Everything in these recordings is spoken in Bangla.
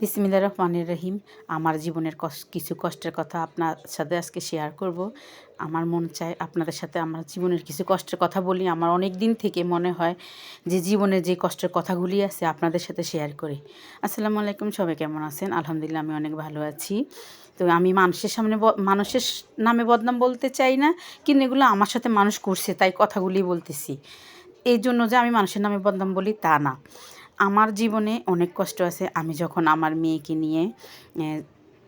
বিসমিল্লা রহমানির রহিম। আমার জীবনের কিছু কষ্টের কথা আপনার সাথে আজকে শেয়ার করব। আমার মন চায় আপনাদের সাথে আমার জীবনের কিছু কষ্টের কথা বলি। আমার অনেক দিন থেকে মনে হয় যে জীবনের যে কষ্টের কথাগুলি আছে আপনাদের সাথে শেয়ার করি। আসসালামু আলাইকুম, সবাই কেমন আছেন? আলহামদুলিল্লাহ, আমি অনেক ভালো আছি। তো আমি মানুষের সামনে মানুষের নামে বদনাম বলতে চাই না, কিন্তু এগুলো আমার সাথে মানুষ করছে, তাই কথাগুলি বলতেছি। এই জন্য যে আমি মানুষের নামে বদনাম বলি তা না। আমার জীবনে অনেক কষ্ট আছে। আমি যখন আমার মেয়েকে নিয়ে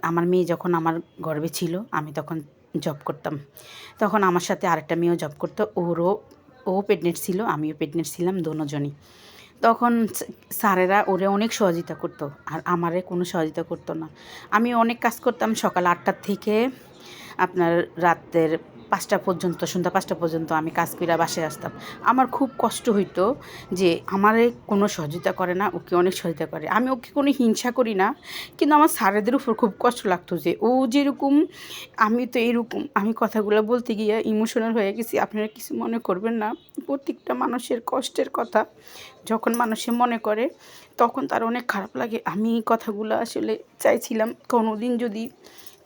আমার মেয়ে যখন আমার গর্ভে ছিল, আমি তখন জব করতাম। তখন আমার সাথে আরেকটা মেয়েও জব করতো। ওরও, ও প্রেগনেন্ট ছিল, আমিও প্রেগনেন্ট ছিলাম দোনোজনই তখন স্যারেরা ওরে অনেক সহযোগিতা করতো, আর আমারে কোনো সহযোগিতা করতো না। আমি অনেক কাজ করতাম সকাল আটটার থেকে আপনার রাতের পাঁচটা পর্যন্ত, সন্ধ্যা পাঁচটা পর্যন্ত আমি কাজ করে বাসায় আসতাম। আমার খুব কষ্ট হইতো যে আমারে কোনো সহযোগিতা করে না, ওকে অনেক সহযোগিতা করে। আমি ওকে কোনো হিংসা করি না, কিন্তু আমার স্যারেদের উপর খুব কষ্ট লাগতো যে, ও যেরকম, আমি তো এরকম। আমি কথাগুলো বলতে গিয়ে ইমোশনাল হয়ে গেছি। আপনারা কিছু মনে করবেন না, প্রত্যেকটা মানুষের কষ্টের কথা। যখন মানুষে মনে করে, তখন তার অনেক খারাপ লাগে। আমি এই কথাগুলো আসলে চাইছিলাম কোনো দিন যদি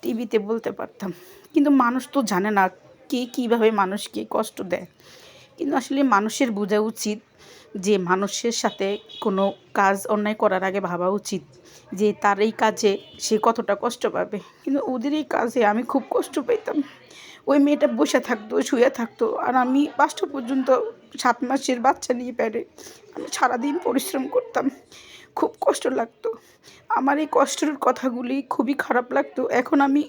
টিভিতে বলতে পারতাম। কিন্তু মানুষ তো জানে না কে কীভাবে মানুষকে কষ্ট দেয়। কিন্তু আসলে মানুষের বোঝা উচিত যে মানুষের সাথে কোনো কাজ অন্যায় করার আগে ভাবা উচিত যে তার এই কাজে সে কতটা কষ্ট পাবে। কিন্তু ওদের এই কাজে আমি খুব কষ্ট পেতাম ওই মেয়েটা বসে থাকতো, শুয়ে থাকতো আর আমি পাঁচটা পর্যন্ত সাত মাসের বাচ্চা নিয়ে পেরে আমি সারাদিন পরিশ্রম করতাম। খুব কষ্ট লাগতো। আমার এই কষ্টের কথাগুলি খুবই খারাপ লাগতো। এখন আমি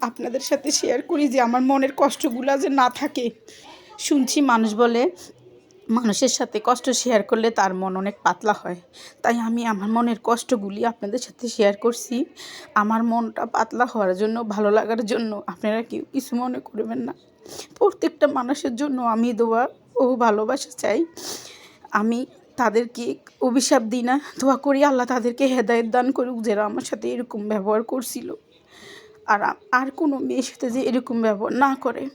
আপনাদের সাথে শেয়ার করি যে আমার মনের কষ্টগুলো যে না থাকে। শুনছি মানুষ বলে, মানুষের সাথে কষ্ট শেয়ার করলে তার মন অনেক পাতলা হয়। তাই আমি আমার মনের কষ্টগুলি আপনাদের সাথে শেয়ার করছি। আমার মনটা পাতলা হওয়ার জন্য, ভালো লাগার জন্য, আপনারা কেউ কিছু মনে করবেন না। প্রত্যেকটা মানুষের জন্য আমি দোয়া ও ভালোবাসা চাই। আমি তাদেরকে অভিশাপ দিই না, দোয়া করি আল্লাহ তাদেরকে হেদায়ত দান করুক, যারা আমার সাথে এরকম ব্যবহার করছিল। আর আর কোনো মেয়ের সাথে যে এরকম ব্যবহার না করে।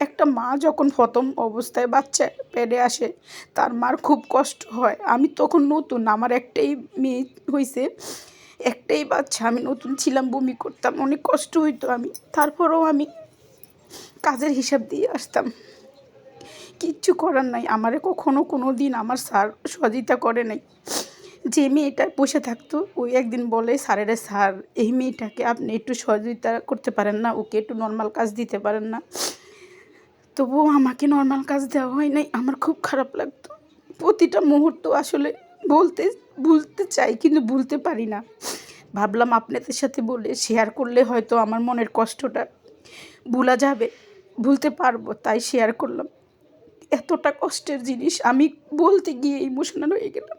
একটা মা যখন প্রথম অবস্থায় বাচ্চা পেটে আসে, তার মার খুব কষ্ট হয়। আমি তখন নতুন, আমার একটাই মেয়ে হয়েছে একটাই বাচ্চা। আমি নতুন ছিলাম, বমি করতাম, অনেক কষ্ট হইতো আমি। তারপরেও আমি কাজের হিসাব দিয়ে আসতাম। কিচ্ছু করার নাই। আমারে কখনো কোনো দিন আমার স্যার সহযোগিতা করে নাই। যে মেয়েটা বসে থাকতো ওই একদিন বলে স্যারেরা স্যার, এই মেয়েটাকে আপনি একটু সহযোগিতা করতে পারেন না, ওকে একটু নর্মাল কাজ দিতে পারেন না। তবুও আমাকে নর্মাল কাজ দেওয়া হয় নাই, আমার খুব খারাপ লাগতো। প্রতিটা মুহূর্ত আসলে বলতে ভুলতে চাই, কিন্তু ভুলতে পারি না। ভাবলাম আপনাদের সাথে বলে শেয়ার করলে হয়তো আমার মনের কষ্টটা ভুলা যাবে, ভুলতে পারব, তাই শেয়ার করলাম। এতটা কষ্টের জিনিস আমি বলতে গিয়ে ইমোশনাল হয়ে গেলাম।